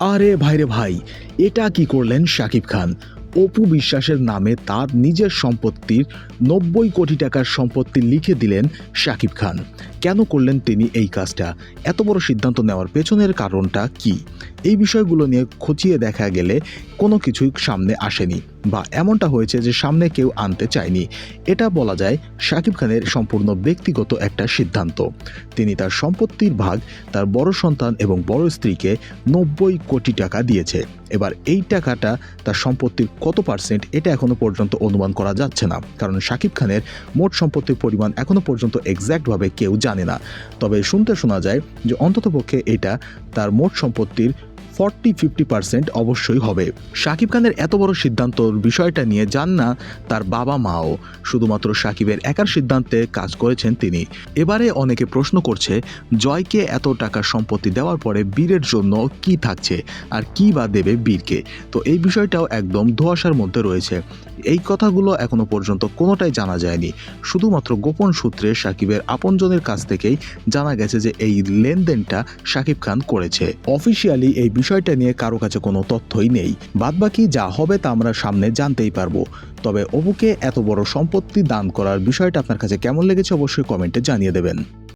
আরে ভাইরে ভাই, এটা কি করলেন শাকিব খান? অপু বিশ্বাসের নামে তার নিজের সম্পত্তির নব্বই কোটি টাকার সম্পত্তি লিখে দিলেন শাকিব খান। কেন করলেন তিনি এই কাজটা? এত বড় সিদ্ধান্ত নেওয়ার পেছনের কারণটা কি? এই বিষয়গুলো নিয়ে খতিয়ে দেখা গেলে কোনো কিছুই সামনে আসেনি। বা এমনটা হয়েছে যে সামনে কেউ আনতে চায়নি। এটা বলা যায় শাকিব খানের সম্পূর্ণ ব্যক্তিগত একটা সিদ্ধান্ত। তিনি তার সম্পত্তির ভাগ, তার বড় সন্তান এবং বড় স্ত্রীকে নব্বই কোটি টাকা দিয়েছে। এবার এই টাকাটা তার সম্পত্তির কত পার্সেন্ট এটা এখনও পর্যন্ত অনুমান করা যাচ্ছে না। কারণ শাকিব খানের মোট সম্পত্তির পরিমাণ এখনও পর্যন্ত এক্স্যাক্টভাবে কেউ জানে না। তবে শুনতে শোনা যায় যে অন্ততপক্ষে এটা তার মোট সম্পত্তির ফর্টি ফিফটি পার্সেন্ট অবশ্যই হবে। শাকিব খানের এত বড় সিদ্ধান্তর বিষয়টা নিয়ে যান না তার বাবা মাও। শুধুমাত্র শাকিবের একার সিদ্ধান্তে কাজ করেছেন তিনি। এবারে অনেকে প্রশ্ন করছে, জয়কে এত টাকার সম্পত্তি দেওয়ার পরে বীরের জন্য কি থাকছে আর কি বা দেবে বীরকে? তো এই বিষয়টাও একদম ধোয়াশার মধ্যে রয়েছে। এই কথাগুলো এখনও পর্যন্ত কোনোটাই জানা যায়নি। শুধুমাত্র গোপন সূত্রে সাকিবের আপনজনের কাছ থেকেই জানা গেছে যে এই লেনদেনটা শাকিব খান করেছে। অফিসিয়ালি এই বিষয়টা নিয়ে কারও কাছে কোনো তথ্যই নেই। বাদবাকি যা হবে তা আমরা সামনে জানতেই পারব। তবে অবুকে এত বড় সম্পত্তি দান করার বিষয়টা আপনার কাছে কেমন লেগেছে অবশ্যই কমেন্টে জানিয়ে দেবেন।